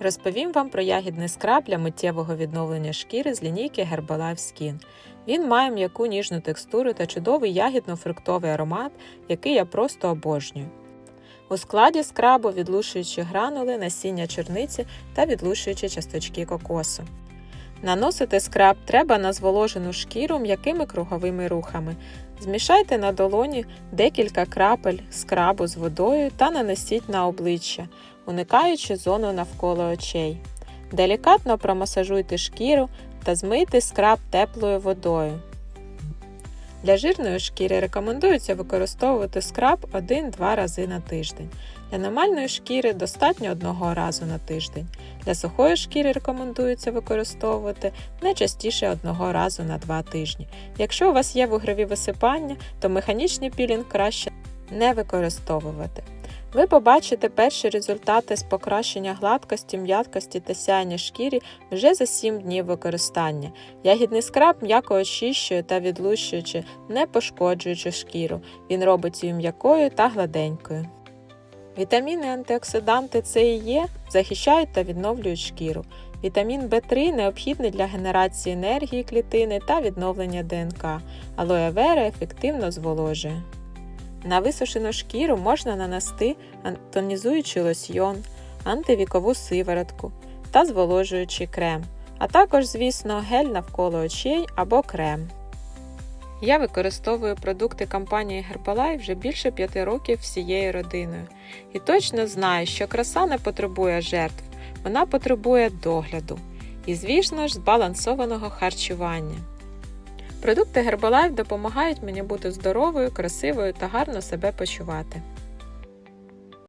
Розповім вам про ягідний скраб для миттєвого відновлення шкіри з лінійки Herbalife Skin. Він має м'яку ніжну текстуру та чудовий ягідно-фруктовий аромат, який я просто обожнюю. У складі скрабу відлушуючі гранули, насіння чорниці та відлушуючі часточки кокосу. Наносити скраб треба на зволожену шкіру м'якими круговими рухами. Змішайте на долоні декілька крапель скрабу з водою та нанесіть на обличчя, уникаючи зону навколо очей. Делікатно промасажуйте шкіру та змийте скраб теплою водою. Для жирної шкіри рекомендується використовувати скраб 1-2 рази на тиждень. Для нормальної шкіри достатньо одного разу на тиждень. Для сухої шкіри рекомендується використовувати не частіше одного разу на 2 тижні. Якщо у вас є вугрові висипання, то механічний пілінг краще не використовувати. Ви побачите перші результати з покращення гладкості, м'яткості та сяєння шкірі вже за 7 днів використання. Ягідний скраб м'яко очищує та відлущуючи, не пошкоджуючи шкіру. Він робить її м'якою та гладенькою. Вітаміни антиоксиданти С і Е захищають та відновлюють шкіру. Вітамін В3 необхідний для генерації енергії клітини та відновлення ДНК. Алоє вера ефективно зволожує. На висушену шкіру можна нанести тонізуючий лосьйон, антивікову сиворотку та зволожуючий крем, а також, звісно, гель навколо очей або крем. Я використовую продукти компанії Herbalife вже більше 5 років всією родиною і точно знаю, що краса не потребує жертв, вона потребує догляду і, звісно ж, збалансованого харчування. Продукти Herbalife допомагають мені бути здоровою, красивою та гарно себе почувати.